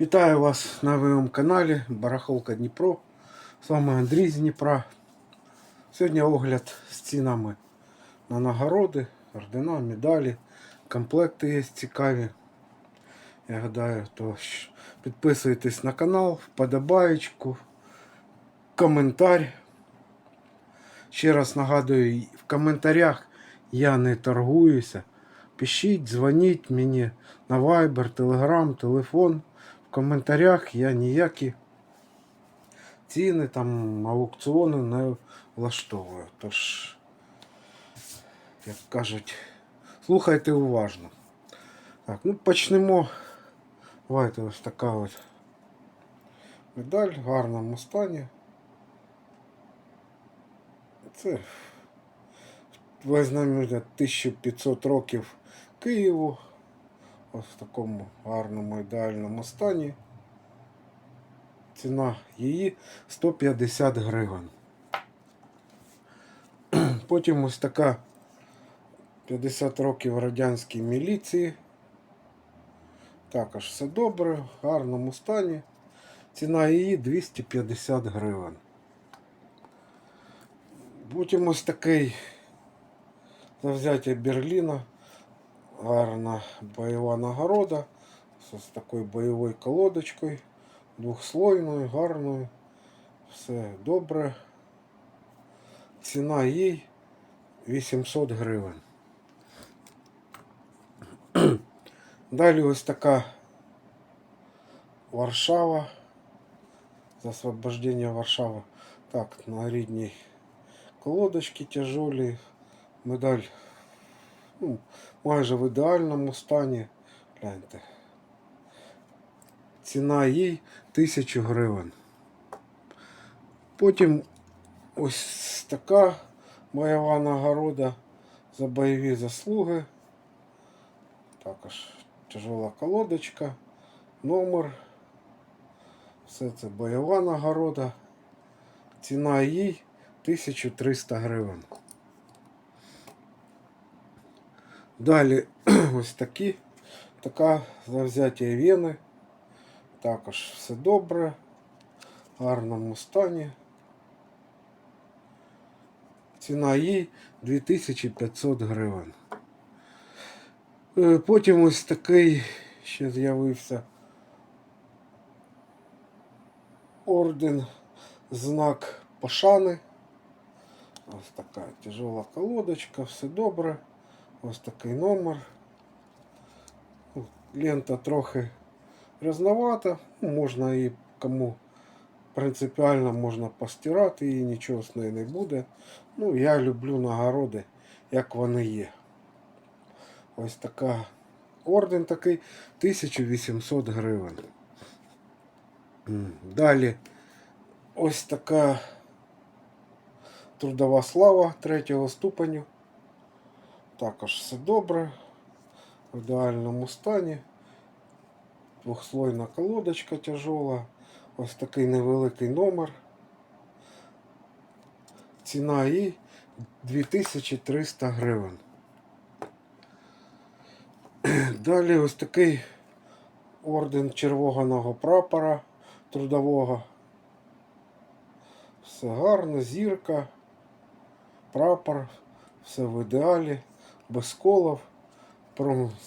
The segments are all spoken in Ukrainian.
Вітаю вас на моєму каналі Барахолка Дніпро. З вами Андрій з Дніпра. Сьогодні огляд з цінами на нагороди, ордена, медалі, комплекти є цікаві. Я гадаю, то підписуйтесь на канал, вподобаєчку, коментар. Ще раз нагадую, в коментарях я не торгуюся. Пишіть, дзвоніть мені на Viber, Telegram, телефон. Коментарях я ніякі ціни там аукціони не влаштовую. Тож, як кажуть, слухайте уважно. Так, ну почнемо. Давайте ось така ось медаль в гарному стані. Це визнання 1500 років Києву. Ось в такому гарному ідеальному стані. Ціна її 150 гривень. Потім ось така 50 років радянській міліції. Також все добре, в гарному стані. Ціна її 250 гривень. Потім ось такий завзяття Берліна. Гарна бойова нагорода. З такою бойовою колодочкою. Двохслойною, гарною. Все добре. Ціна їй 800 гривень. Далі ось така Варшава. За освобождение Варшави. Так, на рідній колодочки тяжелі. Медаль ну, майже в ідеальному стані. Гляньте. Ціна їй 1000 гривень. Потім ось така бойова нагорода за бойові заслуги. Також тяжела колодочка, номер. Все це бойова нагорода. Ціна їй 1300 гривень. Далі ось такі. Така завзяття Вени. Також все добре. В гарному стані. Ціна їй 2500 гривень. Е, Потім ось такий ще з'явився орден, знак пошани. Ось така тяжела колодочка, все добре. Ось такий номер. Лента трохи різновата. Ну, Можна її кому принципіально можна постирати її, нічого з неї не буде. Ну, я люблю нагороди, як вони є. Ось така орден такий 1800 гривень. Далі ось така трудова слава третього ступеню. Також все добре, в ідеальному стані. Двохслойна колодочка тяжола. Ось такий невеликий номер. Ціна її 2300 гривень. Далі ось такий орден червоного прапора трудового. Все гарно, зірка, прапор, все в ідеалі, без колов,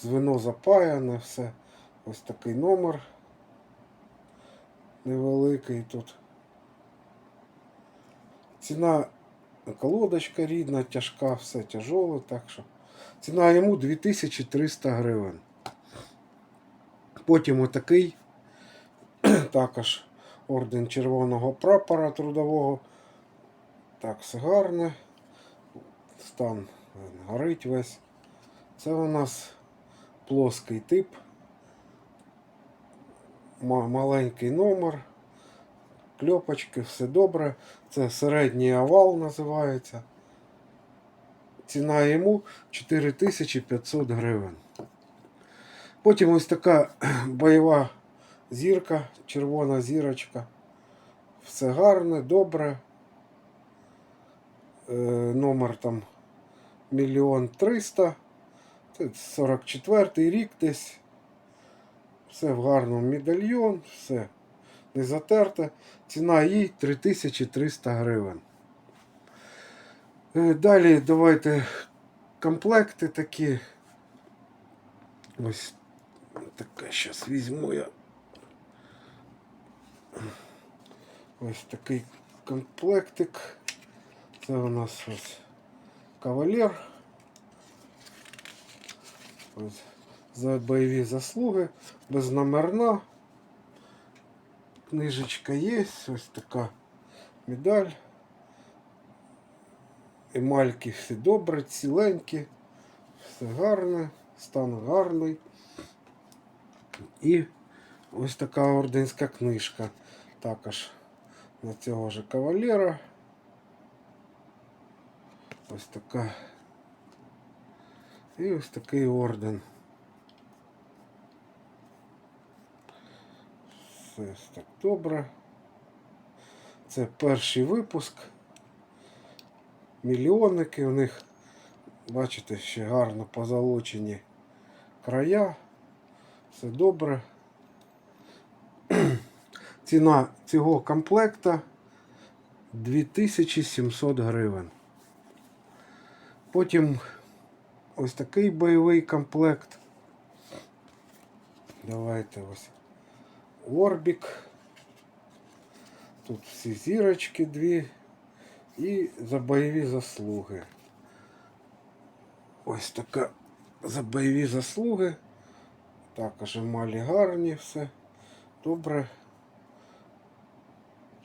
звено запаяне, все. Ось такий номер невеликий тут. Ціна колодочка рідна, тяжка, все тяжоле, так що. Ціна йому 2300 гривень. Потім отакий також орден червоного прапора трудового. Так, все гарне. Стан горить весь. Це у нас плоский тип. Маленький номер. Кльопочки, все добре. Це середній овал називається. Ціна йому 4500 гривень. Потім ось така бойова зірка, червона зірочка. Все гарне, добре. Е, номер там мільйон триста. Це 44-й рік десь. Все в гарному медальйон, все не затерте. Ціна їй 3300 гривень. Е, Далі давайте комплекти такі. Ось таке зараз візьму я. Ось такий комплектик. Це у нас ось кавалер. Ось за бойові заслуги, безномерна. Книжечка є, ось така медаль. Емальки всі добре, ціленькі, все гарне, стан гарний. І ось така орденська книжка. Також на цього ж кавалера. Ось така. І ось такий орден. Все так добре. Це перший випуск. Мільйонники у них, бачите, ще гарно позолочені края. Все добре. Ціна цього комплекта 2700 гривень. Потім ось такий бойовий комплект. Давайте ось Орбік. Тут всі зірочки дві. І за бойові заслуги. Ось така за бойові заслуги. Також емалі гарні, все добре.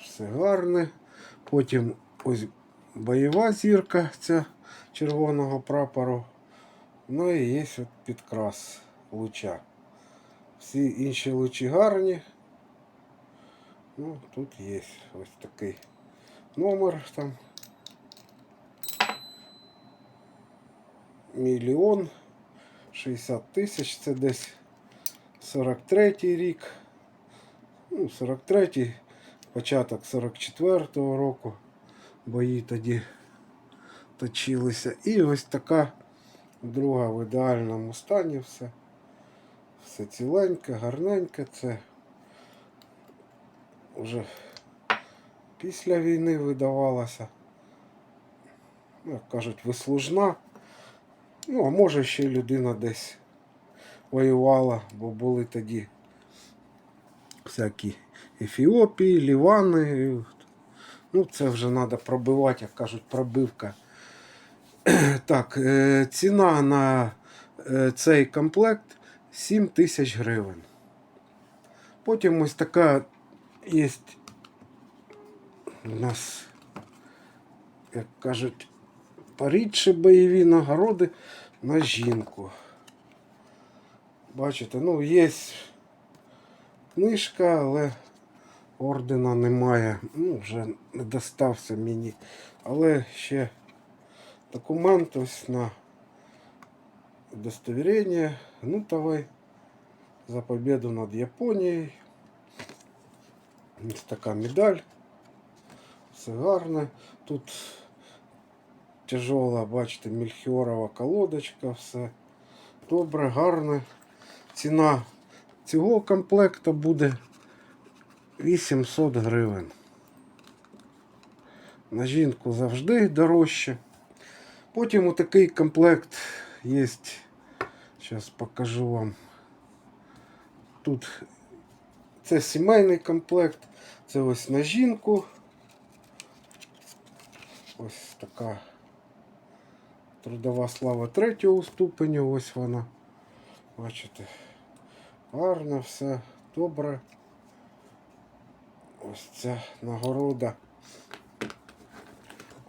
Все гарне. Потім ось бойова зірка ця червоного прапору. Ну і є от підкрас луча. Всі інші лучі гарні. Ну, тут є ось такий номер там. Мільйон 60 тисяч, це десь 43 й рік. Ну, 43 початок 44-го року. Бої тоді точилися. І ось така друга в ідеальному стані все. Все ціленьке, гарненьке. Це вже після війни видавалася. Ну, як кажуть, вислужна. Ну, а може ще людина десь воювала, бо були тоді всякі Ефіопії, Лівани. Ну, це вже треба пробивати, як кажуть, пробивка. Так, е, ціна на е, цей комплект 7 тисяч гривень. Потім ось така є у нас, як кажуть, порідші бойові нагороди на жінку. Бачите, ну є книжка, але ордена немає. Ну, вже не достався мені. Але ще документ ось на удостоверение Гнутовой за победу над Японією. Ось така медаль. Все гарне. Тут тяжела, бачите, мельхіорова колодочка, все добре, гарне. Ціна цього комплекту буде 800 гривень. На жінку завжди дорожче. Потім отакий комплект є. Зараз покажу вам. Тут це сімейний комплект. Це ось на жінку. Ось така трудова слава третього ступеню. Ось вона. Бачите. Гарно все, добре. Ось ця нагорода.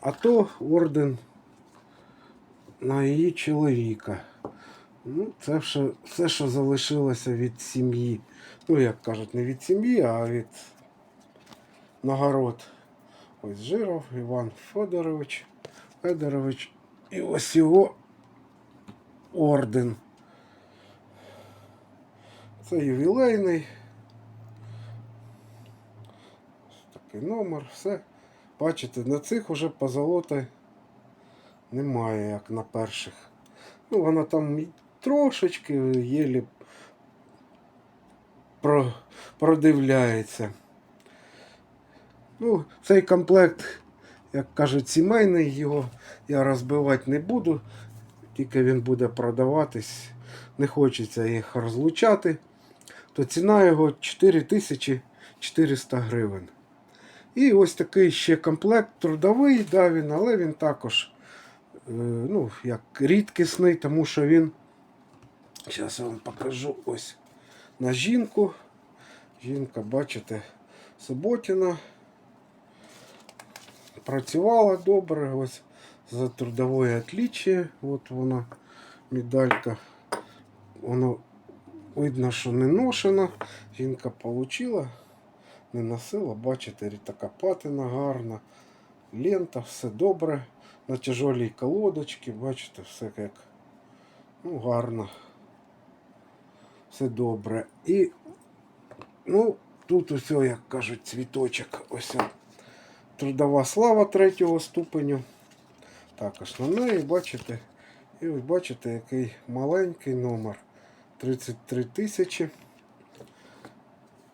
А то орден на її чоловіка. Ну, це все, все, що залишилося від сім'ї. Ну, як кажуть, не від сім'ї, а від нагород. Ось Жиров Іван Федорович. Федорович. І ось його орден. Це ювілейний. Такий номер, все. Бачите, на цих уже позолоти немає, як на перших. Ну, вона там трошечки єлі про, продивляється. Ну, цей комплект, як кажуть, сімейний, його я розбивати не буду, тільки він буде продаватись. Не хочеться їх розлучати. То ціна його 4400 гривень. І ось такий ще комплект трудовий, да, він, але він також ну, як рідкісний, тому що він. Зараз я вам покажу ось на жінку. Жінка, бачите, Суботіна. Працювала добре, ось за трудове отличие. От вона, медалька. Воно видно, що не ношена. Жінка отримала, не носила, бачите, така патина гарна, лента, все добре. На тяжолій колодочці, бачите, все як ну, гарно. Все добре. І ну, тут усе, як кажуть, цвіточок. Ось трудова слава третього ступеню. Також на неї, бачите, і ви бачите, який маленький номер. 33 тисячі.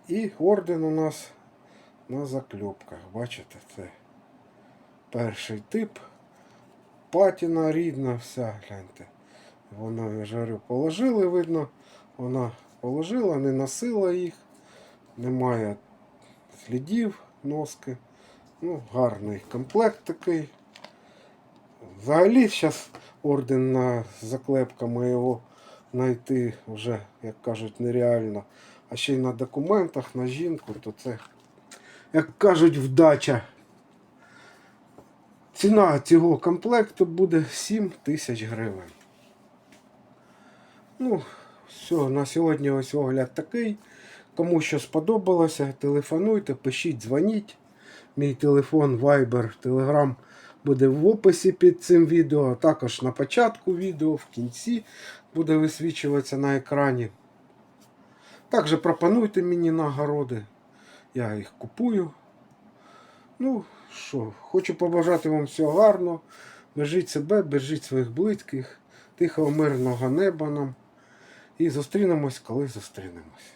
І орден у нас на закльопках. Бачите, це перший тип. Патіна рідна, вся, гляньте. Вона, я ж говорю, положили, видно, вона положила, не носила їх, немає слідів носки. Ну, гарний комплект такий. Взагалі зараз орден на заклепками його знайти вже, як кажуть, нереально. А ще й на документах, на жінку, то це, як кажуть, вдача. Ціна цього комплекту буде 7 тисяч гривень. Ну, все, на сьогодні ось огляд такий. Кому що сподобалося, телефонуйте, пишіть, дзвоніть. Мій телефон, Viber, Telegram буде в описі під цим відео, а також на початку відео, в кінці буде висвічуватися на екрані. Також пропонуйте мені нагороди. Я їх купую. Ну що, хочу побажати вам всього гарного. Бережіть себе, бережіть своїх близьких, тихого мирного неба нам. І зустрінемось, коли зустрінемось.